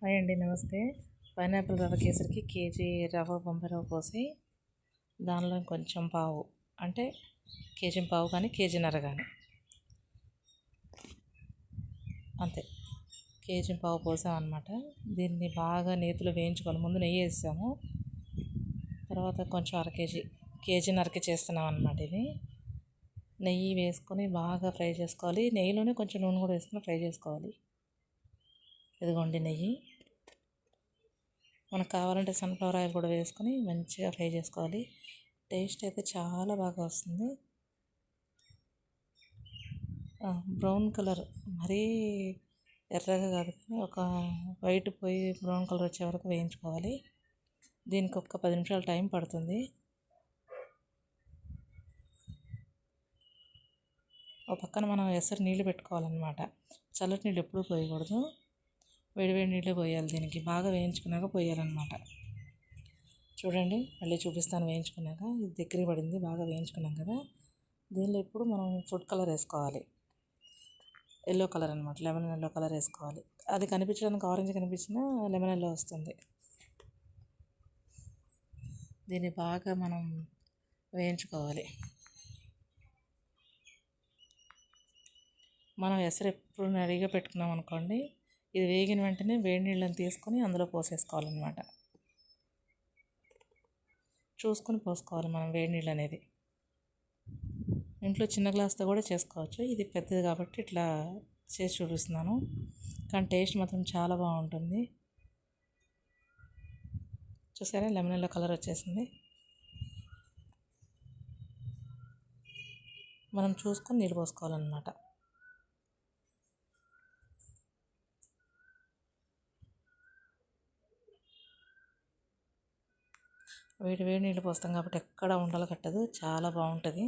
Hi అండి నమస్తే. Pineapple రవ్వ కేసరికి కేజీ రవ్వ బొంబాయి రవ్వ పోసి దానిలో కొంచెం పావు అంటే కేజీ పావు కానీ కేజీన్నర కానీ. అంతే కేజీ పావు పోసామన్నమాట. దీన్ని బాగా నేతిలో వేయించుకోవాలి ముందు నెయ్యి వేసాము. తర్వాత కొంచెం అర కేజీ కేజీన్నరకి చేస్తున్నాం అనమాట ఇది. నెయ్యి వేసుకొని బాగా ఫ్రై చేసుకోవాలి. నెయ్యిలోనే కొంచెం నూనె కూడా వేసుకొని ఫ్రై చేసుకోవాలి. ఇదిగోండి నెయ్యి. మనకు కావాలంటే సన్ఫ్లవర్ ఆయిల్ కూడా వేసుకొని మంచిగా ఫ్రై చేసుకోవాలి. టేస్ట్ అయితే చాలా బాగా వస్తుంది. బ్రౌన్ కలర్ మరీ ఎర్రగా కాదు కానీ ఒక వైట్ పోయి బ్రౌన్ కలర్ వచ్చే వరకు వేయించుకోవాలి. దీనికి ఒక పది నిమిషాలు టైం పడుతుంది. ఒక పక్కన మనం ఎసరు నీళ్ళు పెట్టుకోవాలన్నమాట. చల్లటి నీళ్ళు ఎప్పుడూ పోయకూడదు. వేడివేడి నీళ్ళు పోయాలి దీనికి. బాగా వేయించుకున్నాక పోయాలన్నమాట. చూడండి మళ్ళీ చూపిస్తాను వేయించుకున్నాక. ఇది దగ్గర పడింది బాగా వేయించుకున్నాం కదా. దీనిలో ఇప్పుడు మనం ఫుడ్ కలర్ వేసుకోవాలి. ఎల్లో కలర్ అనమాట లెమన్ ఎల్లో కలర్ వేసుకోవాలి. అది కనిపించడానికి ఆరెంజ్ కనిపించినా లెమన్ ఎల్లో వస్తుంది. దీన్ని బాగా మనం వేయించుకోవాలి. మనం ఎసరు ఎప్పుడు రెడీగా పెట్టుకున్నాం అనుకోండి ఇది వేగిన వెంటనే వేడి నీళ్ళని తీసుకొని అందులో పోసేసుకోవాలన్నమాట. చూసుకొని పోసుకోవాలి మనం వేడి నీళ్ళు అనేది. ఇంట్లో చిన్న గ్లాస్తో కూడా చేసుకోవచ్చు. ఇది పెద్దది కాబట్టి ఇట్లా చేసి చూపిస్తున్నాను. కానీ టేస్ట్ మాత్రం చాలా బాగుంటుంది. చూసారా? లెమన్ ఎల్లో కలర్ వచ్చేసింది. మనం చూసుకొని నీళ్ళు పోసుకోవాలన్నమాట. వేడి వేడి నీళ్ళు పోస్తాం కాబట్టి ఎక్కడ ఉండలు కట్టదు. చాలా బాగుంటుంది.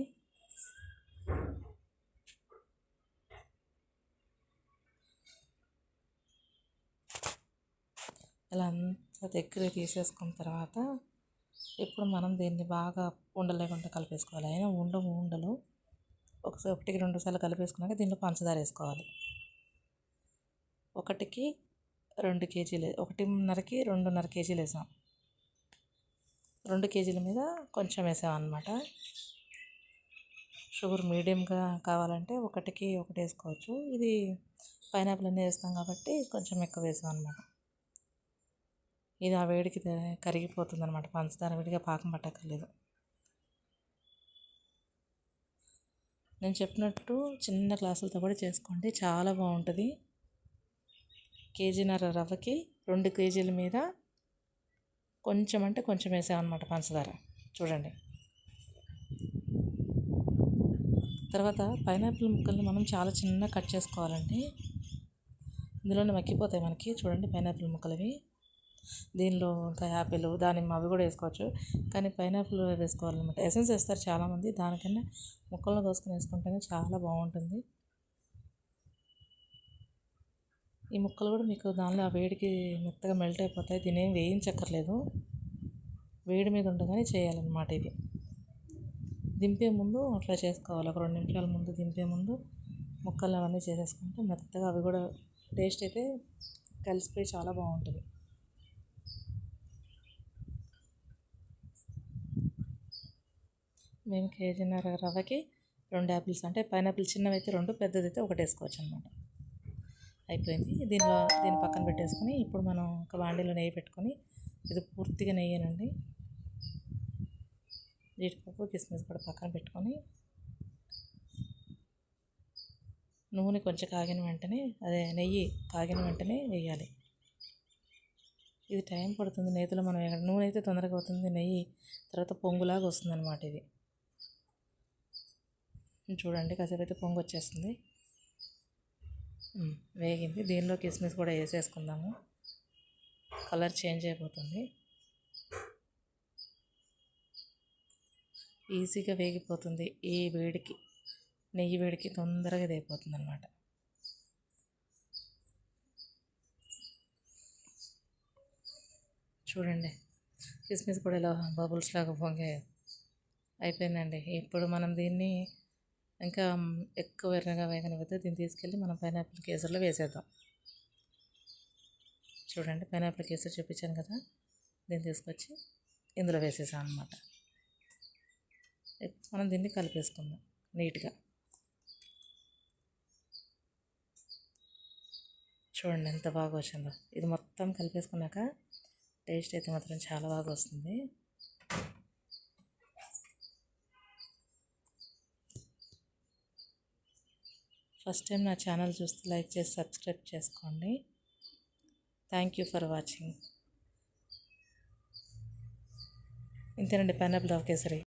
ఇలా అంతా దగ్గర తీసేసుకున్న తర్వాత ఇప్పుడు మనం దీన్ని బాగా ఉండలేకుండా కలిపేసుకోవాలి. అయినా ఉండ ఉండలు. ఒకసారి ఒకటికి రెండు సార్లు కలిపేసుకున్నాక దీంట్లో పంచదార వేసుకోవాలి. ఒకటికి రెండు కేజీలు ఒకటిన్నరకి రెండున్నర కేజీలు వేసాం. రెండు కేజీల మీద కొంచెం వేసామన్నమాట షుగర్ మీడియంగా కావాలంటే ఒకటికి ఒకటి వేసుకోవచ్చు. ఇది పైనాపిల్ అన్నీ వేస్తాం కాబట్టి కొంచెం ఎక్కువ వేసాం అనమాట ఇది ఆ వేడికి కరిగిపోతుంది అనమాట పంచదార విడిగా పాకం పట్టక్కర్లేదు. నేను చెప్పినట్టు చిన్న గ్లాసులతో కూడా చేసుకోండి. చాలా బాగుంటుంది. కేజీన్నర రవ్వకి రెండు కేజీల మీద కొంచెం అంటే కొంచెం వేసామన్నమాట పంచదార. చూడండి. తర్వాత పైనాపిల్ ముక్కల్ని మనం చాలా చిన్న కట్ చేసుకోవాలండి ఇందులోనే మక్కిపోతాయి మనకి. చూడండి పైనాపిల్ ముక్కలవి. దీనిలో ఇంకా యాపిల్ దానిమ్మ అవి కూడా వేసుకోవచ్చు. కానీ పైనాపిల్ వేసుకోవాలన్నమాట. ఎసెన్స్ వేస్తారు చాలామంది. దానికన్నా ముక్కలను కోసుకొని వేసుకుంటేనే చాలా బాగుంటుంది. ఈ ముక్కలు కూడా మీకు దానిలో ఆ వేడికి మెత్తగా మెల్ట్ అయిపోతాయి. దీని ఏం వేయించక్కర్లేదు. వేడి మీద ఉండగానే చేయాలన్నమాట ఇది. దింపే ముందు అట్లా చేసుకోవాలి. ఒక రెండు నిమిషాల ముందు దింపే ముందు ముక్కలు అవన్నీ చేసేసుకుంటే మెత్తగా అవి కూడా టేస్ట్ అయితే కలిసిపోయి చాలా బాగుంటుంది. మేము కేజీన్నర రవ్వకి రెండు యాపిల్స్ అంటే పైనాపిల్ చిన్నవి అయితే రెండు పెద్దది అయితే ఒకటి వేసుకోవచ్చు అనమాట అయిపోయింది. దీనిలో దీన్ని పక్కన పెట్టేసుకొని ఇప్పుడు మనం ఒక వాండీలో నెయ్యి పెట్టుకొని ఇది పూర్తిగా నెయ్యేనండి. జీడిపప్పు కిస్మిస్ కూడా పక్కన పెట్టుకొని నూనె కొంచెం కాగిన వెంటనే అదే నెయ్యి కాగిన వెంటనే వేయాలి. ఇది టైం పడుతుంది. నేతిలో మనం నూనె అయితే తొందరగా అవుతుంది నెయ్యి తర్వాత పొంగులాగా వస్తుంది అనమాట ఇది. చూడండి కాసేపు అయితే పొంగు వచ్చేస్తుంది వేగింది. దీనిలో కిస్మిస్ కూడా వేసేసుకుందాము. కలర్ చేంజ్ అయిపోతుంది. ఈజీగా వేగిపోతుంది. ఈ వేడికి నెయ్యి వేడికి తొందరగా ఇది అయిపోతుంది అనమాట చూడండి. కిస్మిస్ కూడా ఇలా బబుల్స్ లాగా పొంగే అయిపోయిందండి. ఇప్పుడు మనం దీన్ని ఇంకా ఎక్కువ ఎర్రగా వేగనివ్వద్దు దీన్ని తీసుకెళ్ళి మనం పైనాపిల్ కేసర్లో వేసేద్దాం. చూడండి పైనాపిల్ కేసర్ చూపించాను కదా దీన్ని తీసుకొచ్చి ఇందులో వేసేసాం అనమాట మనం దీన్ని కలిపేసుకుందాం నీట్గా. చూడండి ఎంత బాగా వచ్చిందో. ఇది మొత్తం కలిపేసుకున్నాక టేస్ట్ అయితే మాత్రం చాలా బాగా వస్తుంది. ఫస్ట్ టైం నా ఛానల్ చూస్తే లైక్ చేసి సబ్స్క్రైబ్ చేసుకోండి. థ్యాంక్ యూ ఫర్ వాచింగ్ ఇంతేనండి పైనాపిల్ రవ కేసరి